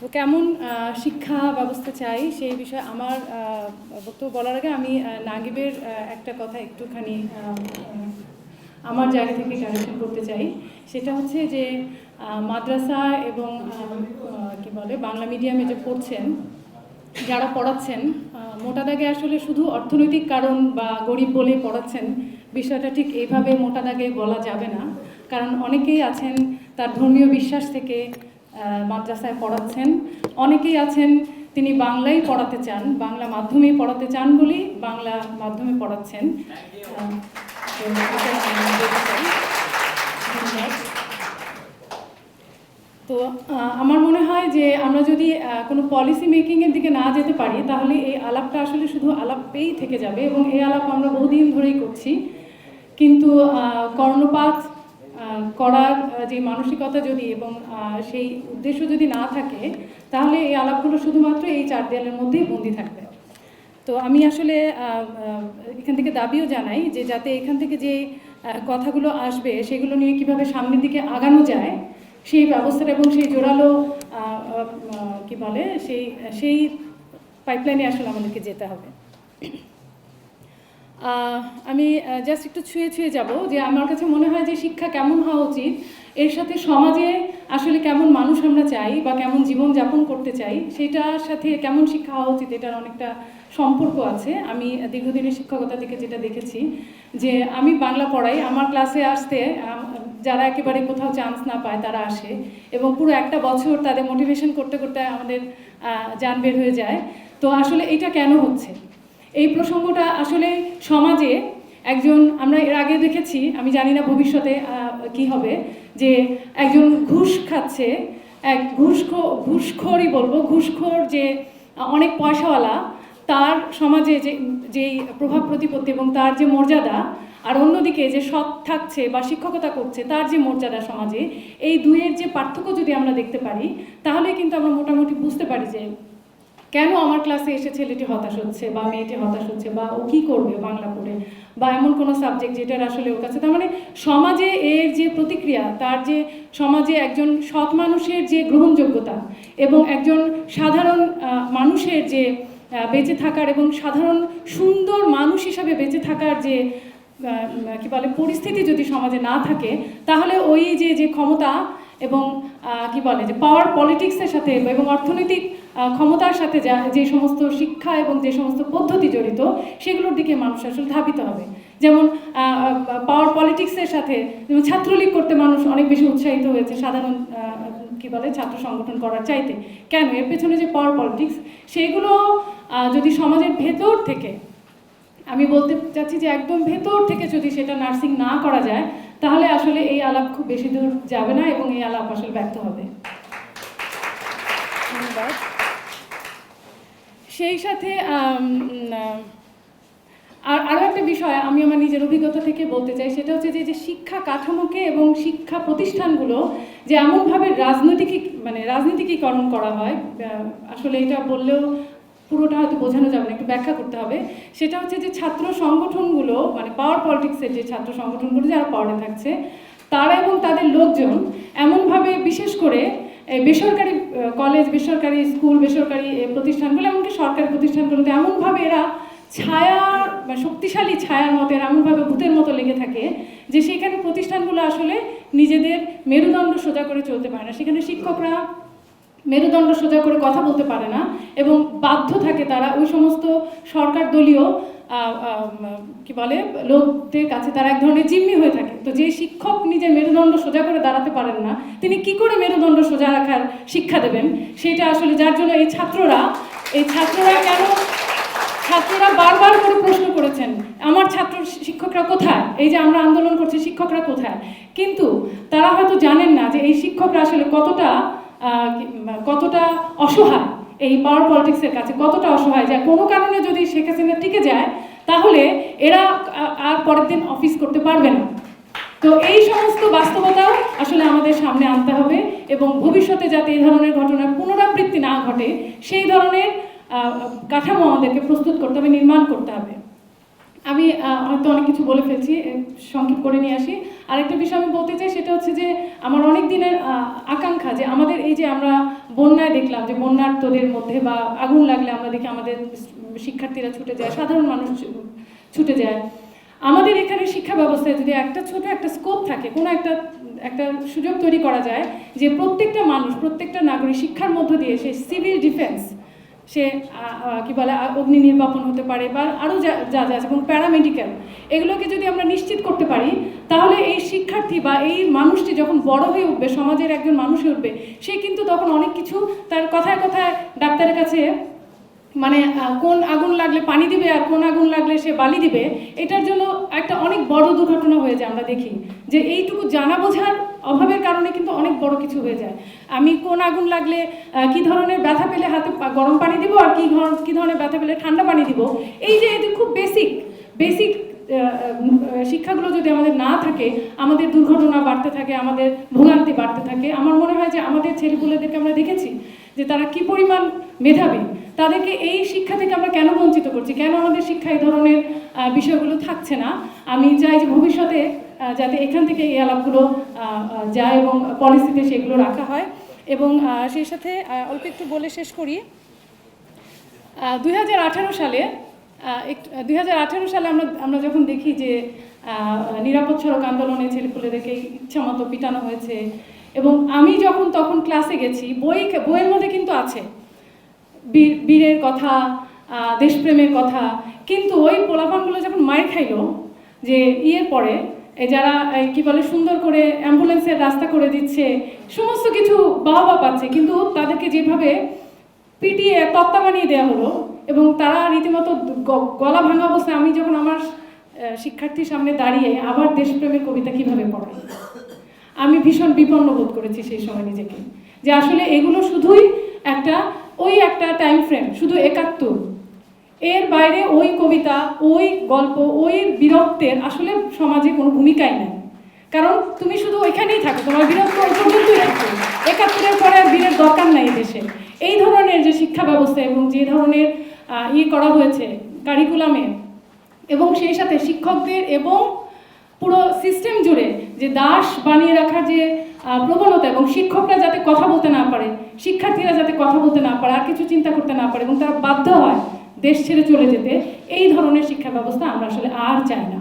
তো কেমন শিক্ষা ব্যবস্থা চাই সেই বিষয়ে আমার বক্তব্য বলার আগে আমি নাগিবের একটা কথা একটুখানি আমার জায়গা থেকে কারেকশন করতে চাই। সেটা হচ্ছে যে মাদ্রাসা এবং কি বলে, বাংলা মিডিয়ামে যে পড়ছেন, যারা পড়াচ্ছেন মোটা দাগে আসলে শুধু অর্থনৈতিক কারণ বা গরিব বলে পড়াচ্ছেন, বিষয়টা ঠিক এইভাবে মোটা দাগে বলা যাবে না। কারণ অনেকেই আছেন তার ধর্মীয় বিশ্বাস থেকে মাদ্রাসায় পড়াচ্ছেন। অনেকেই আছেন, তিনি বাংলাই পড়াতে চান, বাংলা মাধ্যমেই পড়াতে চান বলেই বাংলা মাধ্যমে পড়াচ্ছেন। তো আমার মনে হয় যে আমরা যদি কোনো পলিসি মেকিংয়ের দিকে না যেতে পারি, তাহলে এই আলাপটা আসলে শুধু আলাপেই থেকে যাবে এবং এই আলাপ আমরা বহুদিন ধরেই করছি। কিন্তু কর্ণপাত করার যে মানসিকতা যদি এবং সেই উদ্দেশ্য যদি না থাকে, তাহলে এই আলাপগুলো শুধুমাত্র এই চার দেয়ালের মধ্যেই বন্দি থাকবে। তো আমি আসলে এখান থেকে দাবিও জানাই যে যাতে এখান থেকে যে কথাগুলো আসবে, সেগুলো নিয়ে কীভাবে সামনের দিকে আগানো যায়, সেই ব্যবস্থাটা এবং সেই জোরালো কি বলে, সেই সেই পাইপলাইনে আসলে আমাদেরকে যেতে হবে। আমি জাস্ট একটু ছুঁয়ে ছুঁয়ে যাব যে আমার কাছে মনে হয় যে শিক্ষা কেমন হওয়া উচিত, এর সাথে সমাজে আসলে কেমন মানুষ আমরা চাই বা কেমন জীবন যাপন করতে চাই, সেটার সাথে কেমন শিক্ষা হওয়া উচিত এটার অনেকটা সম্পর্ক আছে। আমি দীর্ঘদিনের শিক্ষকতা থেকে যেটা দেখেছি যে আমি বাংলা পড়াই, আমার ক্লাসে আসতে যারা একেবারে কোথাও চান্স না পায় তারা আসে এবং পুরো একটা বছর তাদের মোটিভেশন করতে করতে আমাদের যান বের হয়ে যায়। তো আসলে এটা কেন হচ্ছে? এই প্রসঙ্গটা আসলে সমাজে একজন, আমরা এর আগে দেখেছি, আমি জানি না ভবিষ্যতে কি হবে, যে একজন ঘুষ খাচ্ছে, এক ঘুষখো, ঘুষখোরই বলব, ঘুষখোর যে অনেক পয়সাওয়ালা, তার সমাজে যে, যেই প্রভাব প্রতিপত্তি এবং তার যে মর্যাদা, আর অন্যদিকে যে সৎ থাকছে বা শিক্ষকতা করছে, তার যে মর্যাদা সমাজে, এই দুইয়ের যে পার্থক্য যদি আমরা দেখতে পারি, তাহলে কিন্তু আমরা মোটামুটি বুঝতে পারি যে কেন আমার ক্লাসে এসে ছেলেটি হতাশ হচ্ছে বা মেয়েটি হতাশ হচ্ছে বা ও কী করবে বাংলা পড়ে বা এমন কোনো সাবজেক্ট যেটার আসলে ওর কাছে, তার মানে সমাজে এর যে প্রতিক্রিয়া, তার যে সমাজে একজন সৎ মানুষের যে গ্রহণযোগ্যতা এবং একজন সাধারণ মানুষের যে বেঁচে থাকার এবং সাধারণ সুন্দর মানুষ হিসাবে বেঁচে থাকার যে কি বলে, পরিস্থিতি যদি সমাজে না থাকে, তাহলে ওই যে যে ক্ষমতা এবং কি বলে, যে পাওয়ার পলিটিক্সের সাথে এবং অর্থনৈতিক ক্ষমতার সাথে যা যে সমস্ত শিক্ষা এবং যে সমস্ত পদ্ধতি জড়িত, সেগুলোর দিকে মানুষ আসলে ধাবিত হবে। যেমন পাওয়ার পলিটিক্সের সাথে যেমন ছাত্রলীগ করতে মানুষ অনেক বেশি উৎসাহিত হয়েছে সাধারণ কি বলে, ছাত্র সংগঠন করার চাইতে। কেন? এর পেছনে যে পাওয়ার পলিটিক্স সেগুলো যদি সমাজের ভেতর থেকে, আমি বলতে চাচ্ছি যে একদম ভেতর থেকে যদি সেটা নার্সিং না করা যায়, তাহলে আসলে এই আলাপ খুব বেশি দূর যাবে না এবং এই আলাপ আসলে ব্যর্থ হবে। ধন্যবাদ। সেই সাথে আর আরও একটা বিষয় আমি আমার নিজের অভিজ্ঞতা থেকে বলতে চাই, সেটা হচ্ছে যে যে শিক্ষা কাঠামোকে এবং শিক্ষা প্রতিষ্ঠানগুলো যে এমনভাবে রাজনৈতিক মানে রাজনীতিকীকরণ করা হয় আসলে এটা বললেও পুরোটা হয়তো বোঝানো যাবে না, একটু ব্যাখ্যা করতে হবে। সেটা হচ্ছে যে, ছাত্র সংগঠনগুলো মানে পাওয়ার পলিটিক্সের যে ছাত্র সংগঠনগুলো যারা পাওয়ারে থাকছে, তারা এবং তাদের লোকজন এমনভাবে বিশেষ করে বেসরকারি কলেজ বেসরকারি স্কুল বেসরকারি প্রতিষ্ঠানগুলো, এমনকি সরকারি প্রতিষ্ঠানগুলোতে এমনভাবে এরা ছায়ার বা শক্তিশালী ছায়ার মতো, এরা এমনভাবে ভূতের মতো লেগে থাকে যে সেখানে প্রতিষ্ঠানগুলো আসলে নিজেদের মেরুদণ্ড সোজা করে চলতে পারে না। সেখানে শিক্ষকরা মেরুদণ্ড সোজা করে কথা বলতে পারে না এবং বাধ্য থাকে তারা ওই সমস্ত সরকার দলীয় কি বলে, লোকদের কাছে তারা এক ধরনের জিম্মি হয়ে থাকে। তো যে শিক্ষক নিজের মেরুদণ্ড সোজা করে দাঁড়াতে পারেন না, তিনি কি করে মেরুদণ্ড সোজা রাখার শিক্ষা দেবেন? সেটা আসলে যার জন্য এই ছাত্ররা এই ছাত্ররা কেন, ছাত্ররা বারবার করে প্রশ্ন করেছেন, আমার ছাত্র শিক্ষকরা কোথায়? এই যে আমরা আন্দোলন করছি, শিক্ষকরা কোথায়? কিন্তু তারা হয়তো জানেন না যে এই শিক্ষকরা আসলে কতটা কতটা অসহায়। এই পাওয়ার পলিটিক্সের কাছে কতটা অসহায় যায়? কোনো কারণে যদি শেখ হাসিনা টিকে যায়, তাহলে এরা আর পরের দিন অফিস করতে পারবে না। তো এই সমস্ত বাস্তবতাও আসলে আমাদের সামনে আনতে হবে এবং ভবিষ্যতে যাতে এই ধরনের ঘটনার পুনরাবৃত্তি না ঘটে, সেই ধরনের কাঠামো আমাদেরকে প্রস্তুত করতে হবে, নির্মাণ করতে হবে। আমি হয়তো অনেক কিছু বলে ফেলছি সংক্ষেপ করে নিয়ে আসি। আরেকটা বিষয় আমি বলতে চাই, সেটা হচ্ছে যে আমার অনেক দিনের আকাঙ্ক্ষা যে আমাদের এই যে আমরা বন্যায় দেখলাম যে বন্যার্তদের মধ্যে বা আগুন লাগলে আমরা দেখি আমাদের শিক্ষার্থীরা ছুটে যায়, সাধারণ মানুষ ছুটে যায়। আমাদের এখানে শিক্ষা ব্যবস্থায় যদি একটা ছোট একটা স্কোপ থাকে, কোনো একটা একটা সুযোগ তৈরি করা যায় যে প্রত্যেকটা মানুষ, প্রত্যেকটা নাগরিক শিক্ষার মধ্য দিয়ে সে সিভিল ডিফেন্স সে কি বলে অগ্নি নির্বাপন হতে পারে বা আরও যা যা যা আছে এবং প্যারামেডিক্যাল এগুলোকে যদি আমরা নিশ্চিত করতে পারি, তাহলে এই শিক্ষার্থী বা এই মানুষটি যখন বড় হয়ে উঠবে, সমাজের একজন মানুষ হয়ে উঠবে, সে কিন্তু তখন অনেক কিছু তার কথায় কথায় ডাক্তারের কাছে মানে কোন আগুন লাগলে পানি দিবে আর কোন আগুন লাগলে সে বালি দিবে, এটার জন্য একটা অনেক বড় দুর্ঘটনা হয়ে যায় আমরা দেখি। যে এইটুকু জানা বোঝার অভাবের কারণে কিন্তু অনেক বড় কিছু হয়ে যায়। আমি কোন আগুন লাগলে কি ধরনের ব্যথা পেলে হাতে গরম পানি দিব আর কি কি ধরনের ব্যথা পেলে ঠান্ডা পানি দিব? এই যে এদের খুব বেসিক বেসিক শিক্ষাগুলো যদি আমাদের না থাকে, আমাদের দুর্ঘটনা বাড়তে থাকে, আমাদের ভোগান্তি বাড়তে থাকে, আমার মনে হয় যে আমাদের ছেলেপুলেদেরকে আমরা দেখেছি যে তারা কি পরিমাণ মেধাবী, তাদেরকে এই শিক্ষা থেকে আমরা কেন বঞ্চিত করছি? কেন আমাদের শিক্ষা এই ধরনের বিষয়গুলো থাকছে না? আমি চাই যে ভবিষ্যতে যাতে এখান থেকে এই আলাপগুলো যায় এবং পলিসিতে সেগুলো রাখা হয়। এবং সেই সাথে অল্প একটু বলে শেষ করি। দু হাজার আঠারো সালে দু হাজার আঠেরো সালে আমরা আমরা যখন দেখি যে নিরাপদ সড়ক আন্দোলনে ছেলেপুলেদেরকে ইচ্ছামতো পিটানো হয়েছে এবং আমি যখন তখন ক্লাসে গেছি, বই, বইয়ের মধ্যে কিন্তু আছে। বীর, বীরের কথা দেশপ্রেমের কথা। কিন্তু ওই পোলাপানগুলো যখন মায়ের খাইলো, যে ইয়ের পরে যারা কি বলে, সুন্দর করে অ্যাম্বুলেন্সের রাস্তা করে দিচ্ছে, সমস্ত কিছু বাহবা পাচ্ছে, কিন্তু তাদেরকে যেভাবে পিটিয়ে তক্তা বানিয়ে দেওয়া হলো এবং তারা রীতিমতো গলা ভাঙা অবস্থায় আমি যখন আমার শিক্ষার্থীর সামনে দাঁড়িয়ে আবার দেশপ্রেমের কবিতা কীভাবে পড়ে, আমি ভীষণ বিপন্ন বোধ করেছি সেই সময় নিজেকে। যে আসলে এগুলো শুধুই একটা, ওই একটা টাইম ফ্রেম শুধু একাত্তর এর বাইরে ওই কবিতা, ওই গল্প, ওই বীরত্বের আসলে সমাজে কোনো ভূমিকাই নেই। কারণ তুমি শুধু ওইখানেই থাকো, তোমার বীরত্ব ওই পর্যন্তই থাকো একাত্তরের পরে আর বীরের দরকার নাই দেশে। এই ধরনের যে শিক্ষা ব্যবস্থা এবং যে ধরনের ইয়ে করা হয়েছে কারিকুলামে এবং সেই সাথে শিক্ষকদের এবং পুরো সিস্টেম জুড়ে যে দাস বানিয়ে রাখার যে প্রবণতা এবং শিক্ষকরা যাতে কথা বলতে না পারে, শিক্ষার্থীরা যাতে কথা বলতে না পারে, আর কিছু চিন্তা করতে না পারে এবং তারা বাধ্য হয় দেশ ছেড়ে চলে যেতে এই ধরনের শিক্ষা ব্যবস্থা আমরা আসলে আর চাই না।